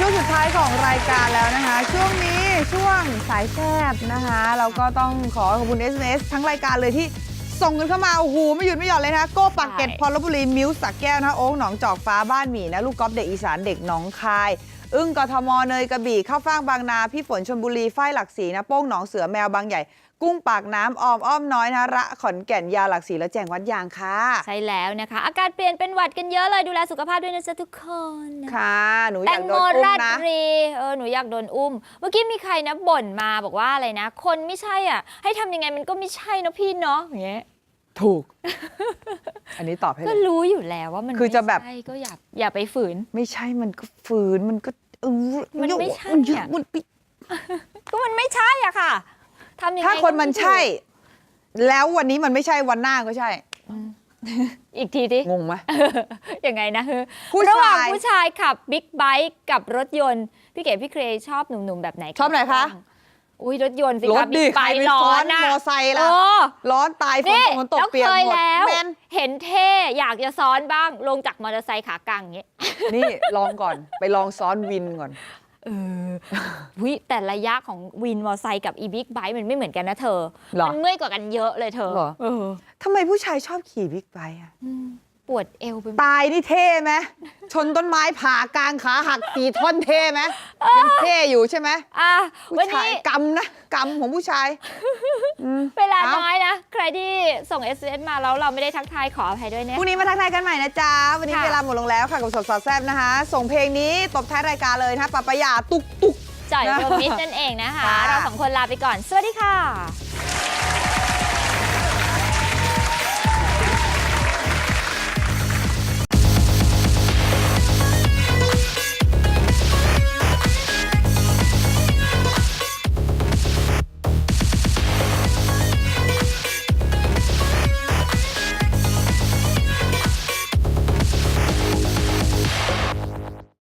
ช่วงสุดท้ายของรายการแล้วนะคะ ช่วงนี้ช่วงสายแซบนะคะเราก็ต้องขอขอบคุณ SNS ทั้งรายการเลยที่ส่งกันเข้ามาโอ้โหไม่หยุดไม่หย่อนเลยนะโก้ปากเกร็ดพอลบุรีมิวส์สักแก้วนะคะโอ๊กหนองจอกฟ้าบ้านหมี่นะลูกกอล์ฟเด็กอีสานเด็กหนองคาย อึ้งกทมเนยกระบี่ข้าวฟ่างบางนา พี่ฝนชนบุรีฝ้ายหลักสีนะโป้งหนองเสือแมวบางใหญ่ กุ้งปากน้ำออมอ้อมน้อยนะระขอนแก่นยาหลักสีและแจงวัดยางค่ะ ใช่แล้วนะคะ อากาศเปลี่ยนเป็นหวัดกันเยอะเลยดูแลสุขภาพด้วยนะจ๊ะทุกคนค่ะ หนูอแตยากงโดโมนอุ้มราชนะ บุรีเออหนูอยากโดนอุ้ม เมื่อกี้มีใครนะบ่นมาบอกว่าอะไรนะ คนไม่ใช่อะ ให้ทำยังไงมันก็ไม่ใช่เนอะพี่เนาะอย่างเงี้ยถูก อันนี้ตอบให้ก็เลยรู้อยู่แล้วว่ามันคือจะแบบ ไม่ใช่ก็อย่าอย่าไปฝืน ไม่ใช่มันก็ฝืนมันก็เออ มันไม่ใช่มันเยอะอะมันปิก็มันไม่ใช่อะค่ะทำยังไงถ้าคนมันก็ไถูกใช่ แล้ววันนี้มันไม่ใช่วันหน้าก็ใช่ อีกทีดิงงไหมยังไงนะผู้ระหว่างชายผู้ชายขับบิ๊กไบค์กับรถยนต์ พี่เก๋พี่เครชอบหนุ่มๆแบบไหนชอบไหนคะอุ้ยรถยนต์สิรคะถดิบิ๊กใคไบรค์ไปร้อซ้อนนน่ะมอไซค์เอล่ะอร้อนตายฝนนี่ตกฝนตกแล้วเปียกเคยหมดแล้วแมนเห็นเท่อยากจะซ้อนบ้างลงจากมอเตอร์ไซค์ขากลางอย่างเงี้ย นี่ลองก่อนไปลองซ้อนวินก่อน เออวิแต่ระยะของวินมอเตอร์ไซค์กับอีบิ๊กไบค์มันไม่เหมือนกันนะเธอเหรอมันเมื่อยกว่ากันเยอะเลยเธอเหรอ เออทำไมผู้ชายชอบขี่บิ๊กไบค์อะอืมปวดเอวไปหมดตายนี่เท่ไหมชนต้นไม้ผ่ากลางขาหักสี่ท่อนเท่ไหมยังเท่อยู่ใช่ไหมอะผู้วันชายนี้กรรมนะกรรมของผู้ชายอืมเวลา ส่ง s อ s มาแล้วเราไม่ได้ทักทายขออภัยด้วยเนี่ยพรุ่งนี้มาทักทายกันใหม่นะจ๊ะ วันนี้ค่ะ เวลาหมดลงแล้วค่ะกับสดสอดแซบนะคะ ส่งเพลงนี้ตบท้ายรายการเลยนะคะปะปะยาตุกตุก จ่อยนะโรมิสนั่นเองนะคะ ค่ะ เราสองคนลาไปก่อน สวัสดีค่ะ